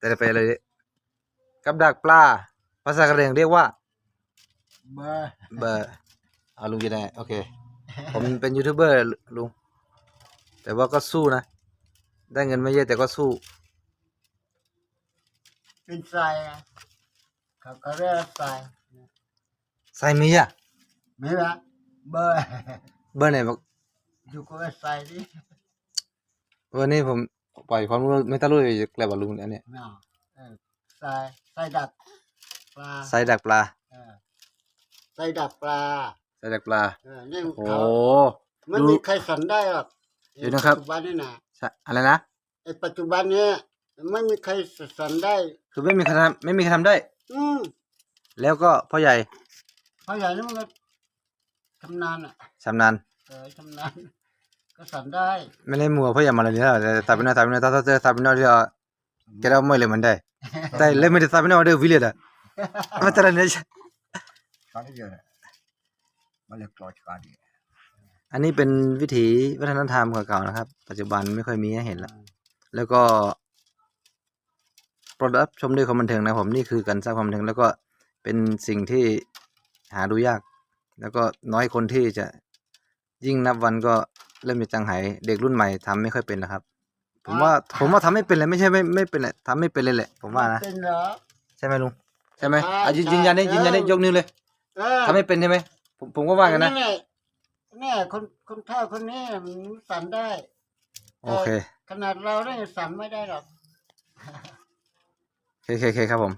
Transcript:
แต่ไปเลยดิกับดักปลาภาษากะเหรี่ยงเรียกว่า เบอร์เบอร์เอาลุงจะได้โอเค ผมเป็นยูทูบเบอร์ลุง แต่ว่าก็สู้นะ ได้เงินไม่เยอะแต่ก็สู้ เป็นทรายอะเขาก็เรียกทรายใส่มีอะไม่ละเบอร์เบอร์ไหนบอก อยู่ก็ทรายดิวันนี้ผม ปล่อยความรู้ไม่ต้องรู้เลยแกลบว่าลุงอันเนี้ยเนาะเออทรายทรายดักปลาใส่ดักปลาเออทรายดักปลาใส่ดักปลา เออนี่โอ้เขาไม่ดูมีใครสันได้หรอกเดี๋ยวนะครับ ปัจจุบันนี่นะใช่อะไรนะ ไอ้ปัจจุบันเนี้ยไม่มีใครสันได้ คือไม่มีใครทำไม่มีใครทำได้ อืมแล้วก็พ่อใหญ่เพราะอย่างนี้มันก็ชำนาญอะชำนาญ เออชำนาญ ก็สได้ไม่ได้มัวพ่อใหญ่มาเลยนี่แล้วแต่ตัดไปหน่อยตัดไปหน่อยตัดตัดตัดตัดไปหน่อยเดียกเราไม่เลยมันได้แต่เล่นไม่ได้ตัดไปหน่อเดียววิเลยอะมาแต่ละเนี่ย Kali je. Balik keluar sekali. อันนี้เป็นวิถีวัฒนธรรมเก่าๆนะครับ ปัจจุบันไม่ค่อยมีให้เห็นแล้ว แล้วก็โปรดรับชมด้วยความบันเทิงนะผมนี่คือการสร้างความบันเทิงแล้วก็เป็นสิ่งที่หาดูยาก แล้วก็น้อยคนที่จะยิ่งนับวันก็ เริ่มจะจางหายเด็กรุ่นใหม่ทำไม่ค่อยเป็นนะครับ ผมว่าผมว่าทำไม่เป็นเลยไม่ใช่ไม่ไม่เป็นแหละทำไม่เป็นเลยแหละผมว่านะ เป็นเหรอ ใช่ไหมลุงใช่ไหมใช่อะยืนยืนยันได้ใช่ยืนยันได้ยกนิ้วเลยเออทำไม่เป็นใช่ไหมผมผมก็ว่ากันนะแหละเนี่ยคนคนเฒ่าคนนี้มันสันได้โอเค ขนาดเราเนี่ยสันไม่ได้หรอก โอเคโอเคโอเคครับผม